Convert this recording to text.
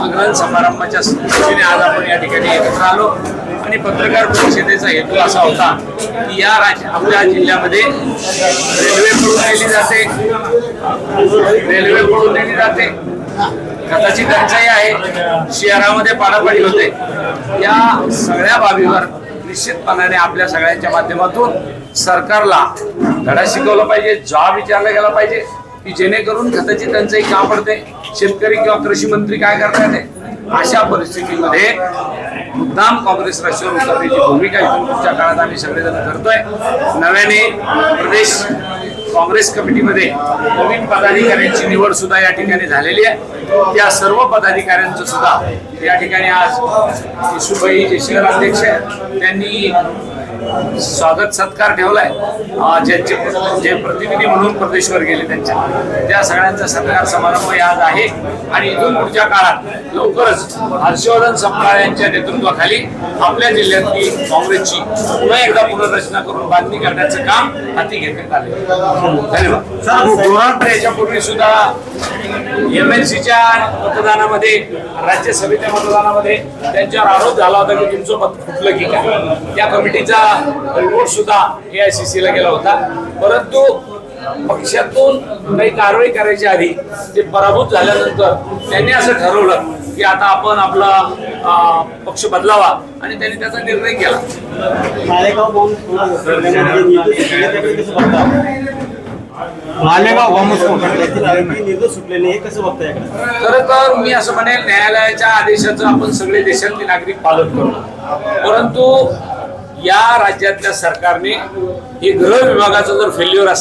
यांच्या समारंभाच्या दृष्टीने आज आपण या ठिकाणी एकत्र आलो. आणि पत्रकार परिषदेचा हेतू असा होता की या राज्य आपल्या जिल्ह्यामध्ये रेल्वे पळून नेली जाते. रेल्वे पळून नेली जाते. खताची टंचाई आहे. शहरामध्ये पाडापाडी होते. या सगळ्या बाबीवर निश्चितपणाने आपल्या सगळ्यांच्या माध्यमातून सरकारला धडा शिकवला पाहिजे जॉब विचारला गेला पाहिजे. की जेणेकरून खताची टंचाई का पडते? शेतकरी किंवा कृषी मंत्री काय करतात अशा परिस्थितीमध्ये मुद्दाम काँग्रेस राष्ट्रीय उतरण्याची भूमिका पुढच्या काळात आम्ही सगळेजण करतोय. नव्याने प्रदेश काँग्रेस कमिटीमध्ये नवीन पदाधिकाऱ्यांची निवड सुद्धा या ठिकाणी झालेली आहे. त्या सर्व पदाधिकाऱ्यांचं सुद्धा या ठिकाणी आज येशुभाई जे शहर अध्यक्ष आहेत. त्यांनी स्वागत सत्कार ठेवलाय. ज्यांचे जे प्रतिनिधी म्हणून प्रदेशवर गेले त्यांच्या. त्या सगळ्यांचा सत्कार समारंभ आज आहे. आणि इथून पुढच्या काळात लवकरच हर्षवर्धन सपकाळ यांच्या नेतृत्वाखाली आपल्या जिल्ह्यातली काँग्रेसची पुन्हा एकदा पुनर्रचना करून बांधणी करण्याचं काम हाती घेण्यात आले धन्यवाद. याच्यापूर्वी सुद्धा एम एल सीच्या मतदानामध्ये राज्यसभेच्या मतदानामध्ये त्यांच्यावर आरोप झाला होता की तुमचं मत फुटलं की काय. त्या कमिटीचा रिपोर्ट सुद्धा ए आय सी ला गेला होता. परंतु पक्षातून काही कारवाई करायच्या आधी ते पराभूत झाल्यानंतर त्यांनी असं ठरवलं की आता आपण आपला पक्ष बदलावा आणि त्यांनी त्याचा निर्णय केला. मालेगाव कसं सुटलेले हे खरं तर मी असं म्हणेल न्यायालयाच्या आदेशाचं आपण सगळे देशातले नागरिक पालन करतो परंतु या राज्यातल्या सरकारने हे गृह विभागाचं जर फेल्युअर असेल